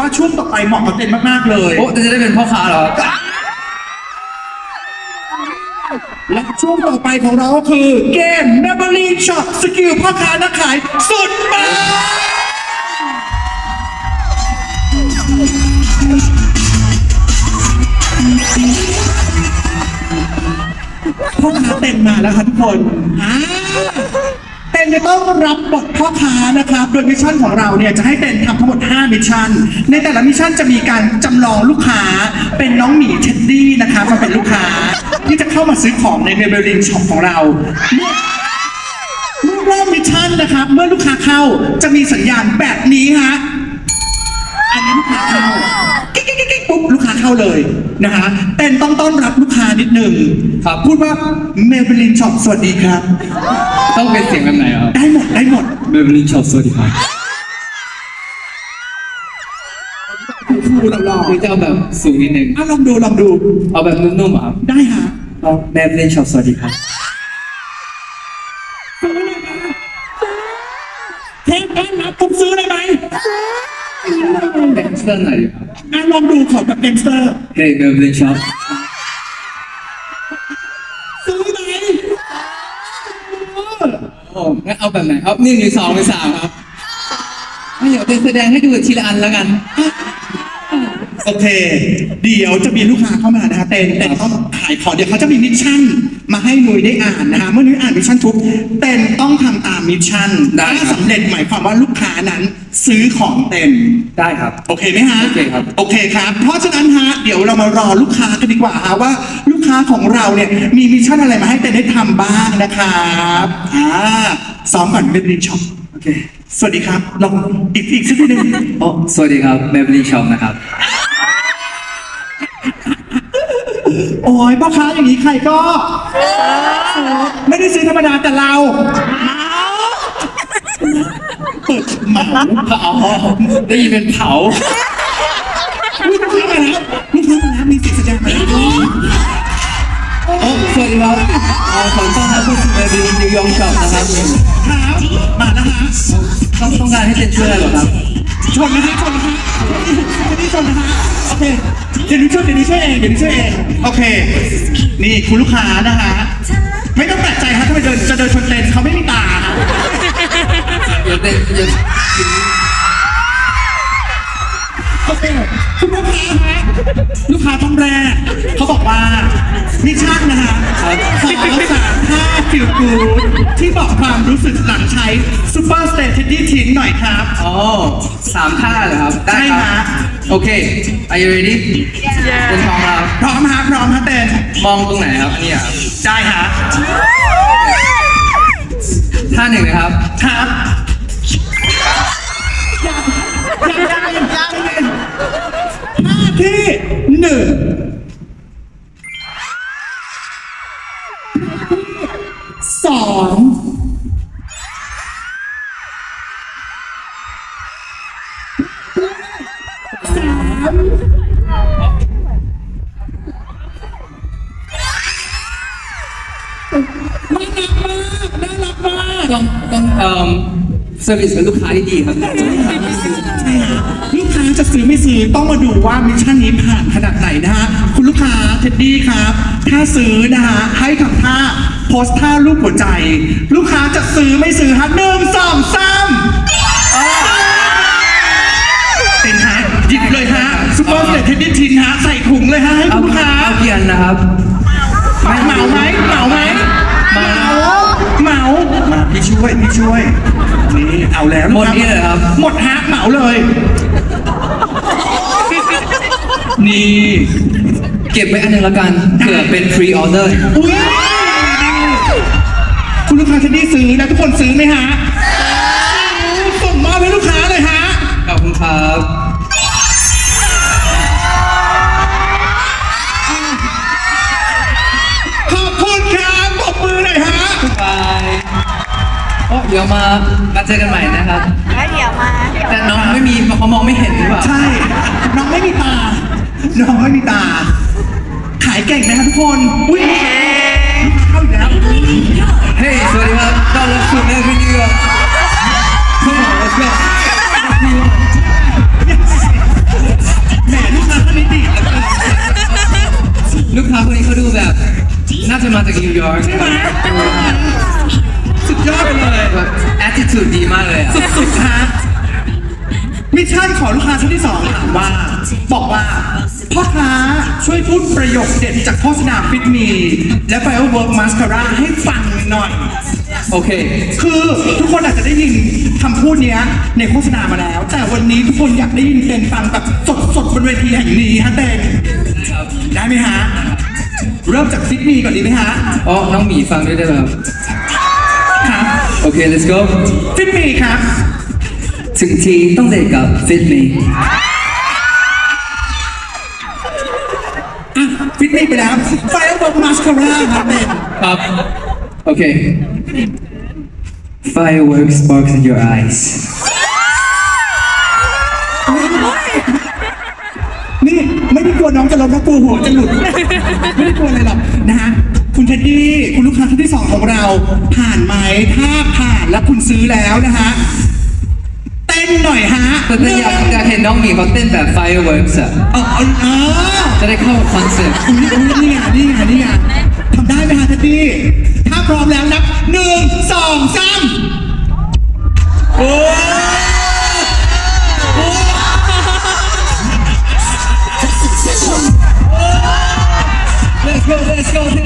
ว่าช่วงต่อไปเหมาะกับเต้นมาก ๆ เลยโอ้จะได้เป็นพ่อค้าเหรอ และช่วงต่อไปของเราก็คือเกม n e v e r y Shop สกิลพ่อค้านักขายสุดปังพ่อค้าเต็มมาแล้วครับทุกคนอ่าเต็ นจะต้องรับบทพ่อค้านะครับ โดยมิชชั่นของเราเนี่ยจะให้เต็นทำทั้งหมด 5 มิชชั่น ในแต่ละมิชชั่นจะมีการจำลองลูกค้าเป็นน้องหมีเท็ดดี้นะครับมาเป็นลูกค้า ที่จะเข้ามาซื้อของในเมเบลินช็อปของเราเมื่อเริ่มมิชชั่นนะครับ เมื่อลูกค้าเข้าจะมีสัญญาณแบบนี้ฮะอันนี้ลูกค้าเข้ากิ๊กกิ๊กกิ๊กกิ๊กปุ๊บลูกค้าเข้าเลยนะฮะเต้นต้องต้อนรับลูก นิดหนึ่งครับ พูดว่าเมเบลินช็อปสวัสดีครับ ต้องเป็นเสียงแบบไหนครับได้หมดได้หมดเบเบอร์ลินช็อปสวัสดีครับครูเราลองหรือจะเอาแบบสูงนิดนึงอะลองดูลองดู เอาแบบนุ่มๆอะครับได้ฮะเอาเบเบอร์ลินช็อปสวัสดีครับเทปแอนรับผมซื้อเลยไหมแดนเซอร์หน่อยดีครับอะลองดูขอแบบเดนสเตอร์เฮ้ยเบเบอร์ลินช็อป เอาแบบไหนเอาหนึ่งหรือสองหรือสามครับไม่เดี๋ยวเป็นแสดงให้ดูทีละอันแล้วกัน โอเค เดี๋ยวจะมีลูกค้าเข้ามานะฮะเต้นเต้นต้องขายของเดี๋ยวเขาจะมีมิชชั่น มาให้นุ้ยได้อ่านนะฮะเมื่อนุ้ยอ่านมิชชั่นทุกเต้นต้องทำตามมิชชั่นได้ครับ ถ้าสำเร็จหมายความว่าลูกค้านั้นซื้อของเต้น ได้ครับ โอเคไหมฮะโอเคครับ โอเคครับ เพราะฉะนั้นฮะ เดี๋ยวเรามารอลูกค้ากันดีกว่าฮะว่า ลูกค้าของเราเนี่ยมีมิชชั่นอะไรมาให้เต้นได้ทำบ้างนะครับ อ่า ซ้อมก่อนเป็นรีช็อปโอเค สวัสดีครับ ลองอีกอีกสักทีหนึ่งโอ้สวัสดีครับเบเบอร์ลินช็อปนะครับ โอ้ยพ่อค้าอย่างนี้ใครก็ไม่ได้ซื้อธรรมดาแต่เราเปิดเหมาอ๋อได้ยินเป็นเผาลูกค้ามาแล้วลูกค้ามาแล้วมีสิทธิ์แสดงมาแล้ว โอ้สวัสดีครับเอ่อขอต้อนรับผู้ชมเบเบอร์ลินนิวยอร์กช็อปนะครับครับมาแล้วฮะต้องต้องการให้เจนช่วยอะไรเหรอครับชนนะฮะชนนะฮะจะได้ชนนะฮะโอเคเดี๋ยวนี้ช่วยเดี๋ยวนี้ช่วยเองเดี๋ยวนี้ช่วยเองโอเค นี่คุณลูกค้านะฮะไม่ต้องแปลกใจฮะถ้าไปเดินจะเดินชนเลนเขาไม่มีตาฮะ เดี๋ยวเต้นเดี๋ยว คคุณลูกค้าฮะลูกค้าท่านแรกเขาบอกว่ามิชชั่นนะฮะขอสามท่าฟิลกูดที่บอกความรู้สึกหลังใช้ซูเปอร์สเตทเทดดี้ทิ้งหน่อยครับ อ๋อสามท่าเหรอครับ ได้คใช่รัฮะบโอเค are you ready เป็นพร้อมแล้วพร้อมฮะพร้อมฮะเต้นมองตรงไหนครับอันนี้เหรอครับได้ฮะท่าหนึ่งนะครับครับยังยังยังยังยัง ท่าที่หนึ่งสองสามน่ารักมากน่ารักมากต้องต้องเอ่อเซอร์วิสกับลูกค้าที่ดีครับ ใช่ฮะ ลูกค้าจะซื้อไม่ซื้อต้องมาดูว่ามิชชั่นนี้ผ่านขนาดไหนนะฮะคุณลูกค้าเท็ดดี้ครับ ถ้าซื้อนะฮะให้ทำท่าโพสท่ารูปหัวใจ ลูกค้าจะซื้อไม่ซื้อฮะหนึ่งสองสามเป็นฮะหยิบเลยฮะซูเปอร์สเตทเท็ดดี้ทินฮะใส่ถุงเลยฮะให้เอาคุณลูกค้าเอาเพียนนะครับเหมาไหมเหมาไหมเหมาเหมามาพี่ช่วยพี่ช่วยนี่เอาแล้วหมดนี่เลยครับ หมดฮะเหมาเลย นี่เก็บไว้อันหนึงละกันเผื่อเป็นพรีออเดอร์อุ้ยคุณลูกค้าที่นี่ซื้อนะทุกคนซื้อไหมฮะส่งมอบให้ลูกค้าเลยฮะ ขอบคุณครับ ขอบคุณครับปรบมือหน่อยฮะ บายโอ้เดี๋ยวมามาเจอกันใหม่นะครับ แล้วเดี๋ยวมาเดี๋ยวแต่น้องไม่มีเขามองไม่เห็นหรือเปล่า ใช่ น้องไม่มีตา น้องไม่มีตา ขายเก่งไหมครับทุกคนอุ้ยเข้าอีกแล้ว เฮ้ยสวัสดีครับตอนรับสู่แม่พี่นิวยอร์กเข้ามาแล้วก็แหมลูกค้าคนนี้ดีลูกค้าคนนี้เขาดูแบบ น่าจะมาจากนิวยอร์กใช่ไหม พูดประโยคเด็ดจากโฆษณาฟิตมี และ Firework Mascara ให้ฟังหน่อย โอเค คือทุกคนอาจจะได้ยินคำพูดเนี้ยในโฆษณามาแล้ว แต่วันนี้ทุกคนอยากได้ยินเต็นฟังแบบสดๆบนเวทีแห่งนี้ฮะเต็นได้ไหมฮะ เริ่มจากฟิตมีก่อนดีไหมฮะ อ๋อ น้องหมีฟังด้วยได้ไหมครับ ครับ โอเค let's go ฟิตมีครับ ถึงทีต้องเด็กกับ Fit Me อะฟิตมี ไปแล้ว Firework Mascara ครับเต็นครับ โอเค Fireworks sparks in your eyes นี่ไม่ได้กลัวน้องจะล้มนะกลัวหัวจะหลุด ไม่ได้กลัวอะไรหรอกนะฮะคุณเท็ดดี้คุณลูกค้าท่านที่สองของเราผ่านไหมถ้าผ่านแล้วคุณซื้อแล้วนะฮะ เต้นหน่อยฮะแต่ถ้าอยากอยากเห็นน้องหมีเขาเต้นแบบ Fireworks อะเออเออเออจะได้เข้ากับคอนเซ็ปต์อุ๊ยอุ๊ยนี่ไงนี่ไงนี่ไงทำได้ไหมฮะเท็ดดี้ถ้าพร้อมแล้วนับหนึ่งสองสามโอ้โอ้ Let's go Let's go Let's go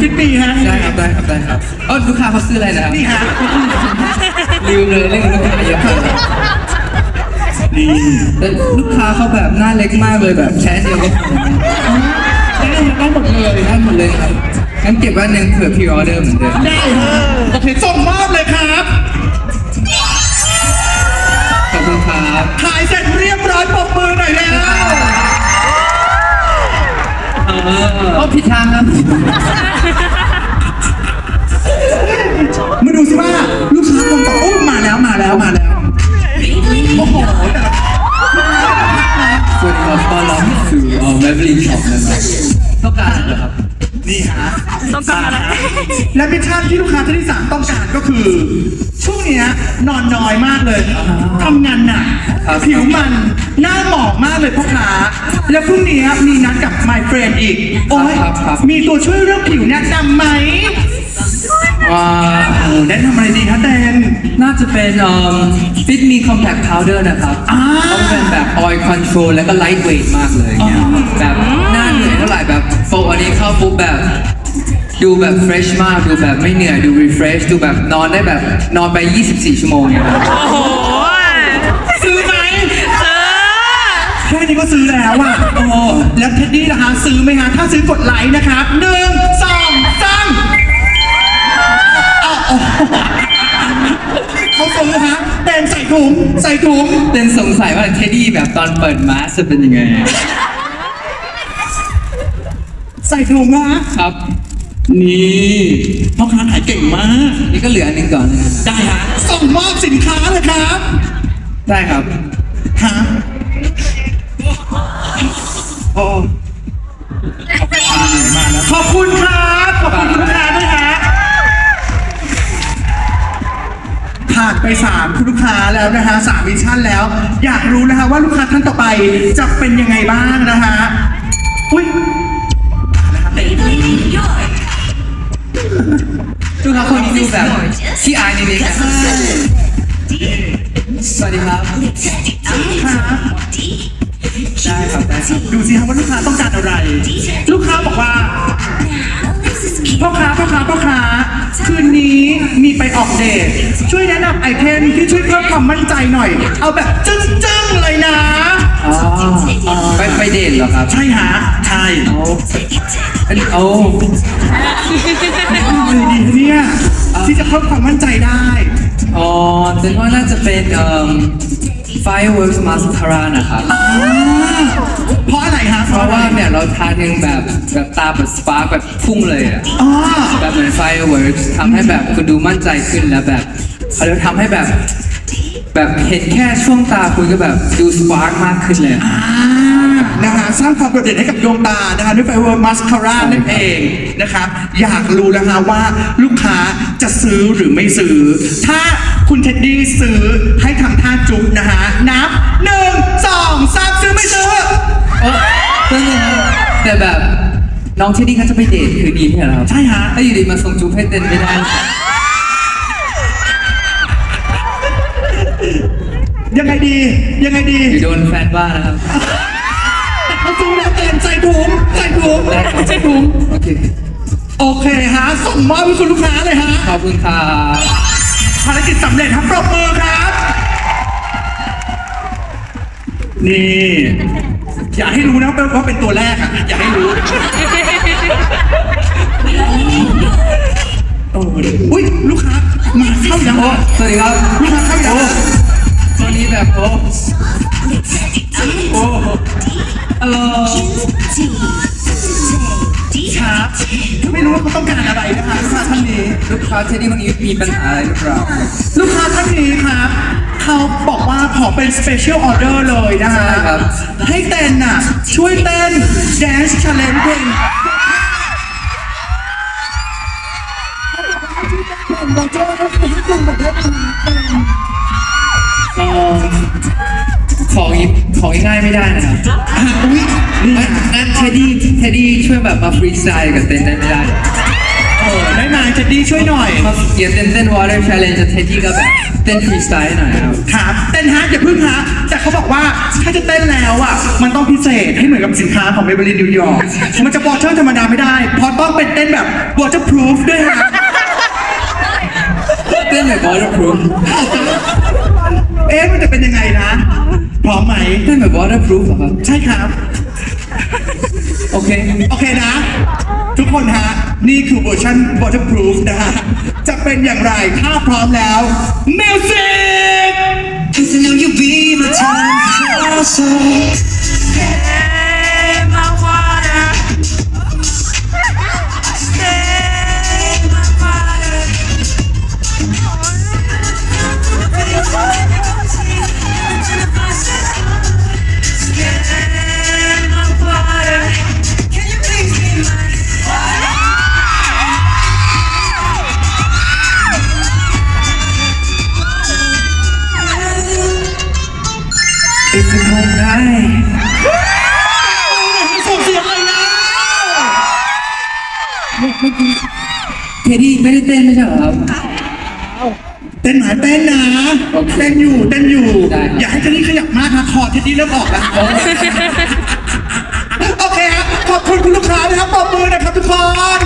ฟิตมีฮะได้ครับได้ครับได้ครับอ๋อลูกค้าเขาซื้ออะไรนะครับนี่ฮะลืมเลยเรื่องลูกค้าเยอะมากนี่แต่ลูกค้าเขาแบบหน้าเล็กมากเลยแบบแค่เดียวก็พอได้ได้หมดเลยได้หมดเลยครับงั้นเก็บไว้หนึ่งเผื่อพรีออเดอร์เหมือนเดิมได้ฮะโอเคส่งมอบเลยครับขอบคุณครับขายเสร็จเรียบร้อยปรบมือหน่อยแล้ว เออเอาผิดทางครับมาดูสิว่าลูกค้าคงตอบโอ้มาแล้วมาแล้วมาแล้วโอ้โหแต่ละสวัสดีครับต้อนรับสู่เอ่อแมบลินช็อปนะครับต้องการอะไรครับ นี่ฮะต้องการอะไร และมิชชั่นที่ลูกค้าท่านที่สามต้องการก็คือ ช่วงเนี้ยนอนน้อยมากเลยทำงานหนักครับผิวมันหน้าหมองมากเลยพ่อค้าแล้วพรุ่งนี้มีนัดกับ my friend อีก โอ้ยครับครับ มีตัวช่วยเรื่องผิวแนะนำไหม ว้าโอ้แนะนำอะไรดีคะแดน น่าจะเป็นเอ่อ Fit Me Compact Powder นะครับอ่าเขาเป็นแบบ oil control แล้วก็ lightweight มากเลยเนี่ยแบบหน้าเหนื่อยเท่าไหร่แบบโฟอันนี้เข้าปุ๊บแบบ ดูแบบ fresh มาก ดูแบบไม่เหนื่อย ดู refresh ดูแบบนอนได้แบบนอนไป 24 ชั่วโมงเนี่ยครับ โอ้โหซื้อไหมเออแค่นี้ก็ซื้อแล้วอะ โอ้ แล้วเท็ดดี้นะคะซื้อไหมฮะ ถ้าซื้อกดไลค์นะครับหนึ่งสองส เขาซื้อฮะแดนใส่ถุงใส่ถุงเป็นสงสัยว่าเทดดี้แบบตอนเปิดมาสจะเป็นยังไงใส่ถุงฮะครับ นี่พ่อค้าขายเก่งมาก นี่ก็เหลืออันหนึงก่อนนะได้ฮะส่งมอบสินค้าเลยครับได้ครับ ฮะโอ้ ผ่านไป3คุณลูกค้าแล้วนะฮะสามมิชชั่นแล้ว อยากรู้นะคะว่าลูกค้าท่านต่อไปจะเป็นยังไงบ้างนะฮะอุ้ยนะครับเต็มดูครับคนนี้ดูแบบขี้อายนิดนึงสวัสดีครับครับได้ครับได้ครับดูสิครับว่าลูกค้าต้องการอะไร ลูกค้าบอกว่า พ่อค้าพ่อค้าพ่อค้าคืนนี้มีไปออกเดทช่วยแนะนำไอเทมที่ช่วยเพิ่มความมั่นใจหน่อย เอาแบบจึ้งๆเลยนะอ๋อไปไปเดทเหรอครับใช่ฮะใช่เอาอันนี้เอาอะไรดีเนี่ยที่จะเพิ่มความมั่นใจได้ อ๋อเจนว่าน่าจะเป็นเอ่อ fireworks mascara นะครับอ่าเพราะอะไรฮะเพราะว่าเนี่ยเราทาถึงแบบแบบตาแบบสปาร์กแบบพุ่งเลยอะอ๋อแบบเหมือน fireworks ทำให้แบบคุณดูมั่นใจขึ้นแล้วแบบเขาจะทำให้แบบแบบเห็นแค่ช่วงตาคุณก็แบบดูสปาร์กมากขึ้นเลย อ่านะฮะสร้างความโดดเด่นให้กับดวงตานะคะด้วยไฟเวอร์มัสคาร่านั่นเองนะครับ อยากรู้แล้วฮะว่าลูกค้าจะซื้อหรือไม่ซื้อ ถ้า คุณเท็ดดี้ซื้อให้ทำท่าจุ๊บนะฮะ นับหนึ่งสองสามซื้อไม่ซื้อเออนั่นเองครับแต่แบบน้องเทดดี้เขาจะไปเดทคืนนี้ไม่ใช่เหรอครับใช่ฮะ ถ้าอยู่ดีมาส่งจุ๊บให้เต้นไม่ได้ยังไงดี ยังไงดีหรือโดนแฟนว่านะครับเอาจุ๊บแล้วเต็มใส่ถุงใส่ถุงได้ครับใส่ถุงโอเค โอเคฮะ ส่งมอบให้คุณลูกค้าเลยฮะ ขอบคุณครับ ภารกิจสำเร็จครับปรบมือครับ นี่ อย่าให้รู้นะว่าเป็นตัวแรกอะอย่าให้รู้ โอ้ยอุ้ยลูกค้ามาเข้ายังโอ้วะสวัสดีครับลูกค้าเข้ายังโอ้วะวันนี้แบบโอ้โอ้ฮัลโหล ครับไม่รู้ว่าเขาต้องการอะไรนะคะลูกค้าท่านนี้ ลูกค้าเทดดี้คนนี้มีปัญหาอะไรหรือเปล่าลูกค้าท่านนี้ครับเขาบอกว่าขอเป็น special order เลยนะฮะใช่ครับให้เต้นน่ะ ช่วยเต้น dance challenge เพลงเราจะให้คุณผู้ชมแบบว่าเอ่อของอี ของง่ายๆไม่ได้นะครับอะอุ้ยนี่งั้นงั้นเทดดี้เทดดี้ช่วยแบบมาฟรีสไตล์กับเต้นได้ไม่ได้เหรอเออได้ไหมเจดดี้ช่วยหน่อย มาเกียร์เต้นเต้นวอเตอร์ชาเลนจ์เทดดี้ก็แบบเต้นฟรีสไตล์หน่อยนะครับครับเต้นฮะอย่าพึ่งฮะแต่เขาบอกว่าถ้าจะเต้นแล้วอะมันต้องพิเศษให้เหมือนกับสินค้าของเบเบอร์ลินนิวยอร์กมันจะวอเตอร์ธรรมดาไม่ได้เพราะต้องเป็นเต้นแบบ waterproof ด้วยฮะเต้นแบบวอเตอร์พรูฟเอ๊ะมันจะเป็นยังไงนะ พร้อมไหมเต้นแบบวอเตอร์พรูฟเหรอครับ ใช่ครับ โอเค โอเคนะ ทุกคนฮะ นี่คือเวอร์ชัน waterproof นะฮะ จะเป็นอย่างไร ถ้าพร้อมแล้ว music Cause I know you'll be my time so It's a cold night ส่งเสียงเลยนะเทดดี้ไม่ได้เต้นไม่ใช่เหรอครับ เต้นหมาเต้นนะ โอเคเต้นอยู่เต้นอยู่ ได้ครับ อย่าให้เจนนี่ขยับมากนะคอเทดดี้เริ่มออกแล้วโอเคครับขอบคุณคุณลูกค้านะครับปรบมือนะครับทุกคน